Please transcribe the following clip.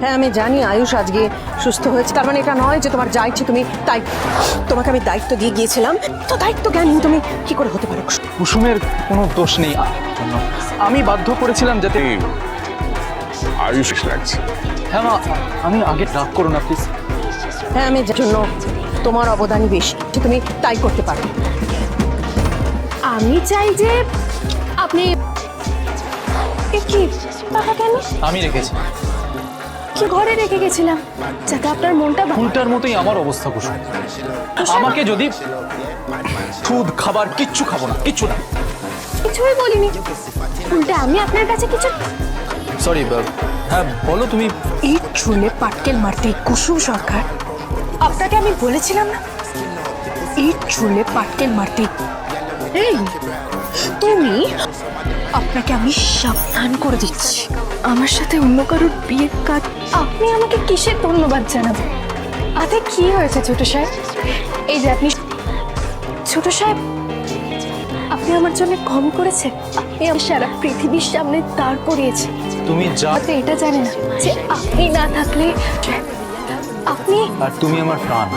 হ্যাঁ আমি জানি আয়ুষ আজকে সুস্থ হয়েছে। তার মানে এটা নয় যে তোমার যা ইচ্ছে তুমি তাই তোমাকে আমি দায়িত্ব দিয়ে গিয়েছিলাম। তো দায়িত্ব জ্ঞানহীন তুমি কি করে হতে পারো? কুসুমের কোনো দোষ নেই। আমি বাধ্য করেছিলাম যাতে আয়ুষ লাগছে হ্যাঁ মা আমি আগে রাগ করো না প্লিজ হ্যাঁ আমি যার জন্য তোমার অবদানই বেশি তুমি তাই করতে পারো। আমি চাই যে আপনি এ কি? টাকা কেন? আমি রেখেছি। কি ঘরে রেখে গেছিলাম যাতে আপনার মনটা ফুলটার মতোই আমার অবস্থা কুসুম। আমাকে যদি দুধ খাবার কিচ্ছু খাব না কিচ্ছু না। কিছুই বলিনি। উল্টে আমি আপনার কাছে কিছু সরি হ্যাঁ বলো তুমি। ইট ছুঁড়লে পাটকেল মারতে কুসুম সরকার। আপনাকে আমি বলেছিলাম না? ইট ছুঁড়লে পাটকেল মারতে এই তুমি? আপনাকে আমি সাবধান করে দিচ্ছি। আমার সাথে অন্য কারোর বিয়ের কাজ আপনি আমাকে কিসের ধন্যবাদ জানাবেন? আতে কি হয়েছে ছোট সাহেব? এই যে আপনি ছোট সাহেব আপনি আমার জন্য কম করেছে আপনি আমার সারা পৃথিবীর সামনে দাঁড় করিয়েছে তুমি যা এটা জানে না যে আপনি না থাকলে আপনি আর তুমি আমার প্রাণ।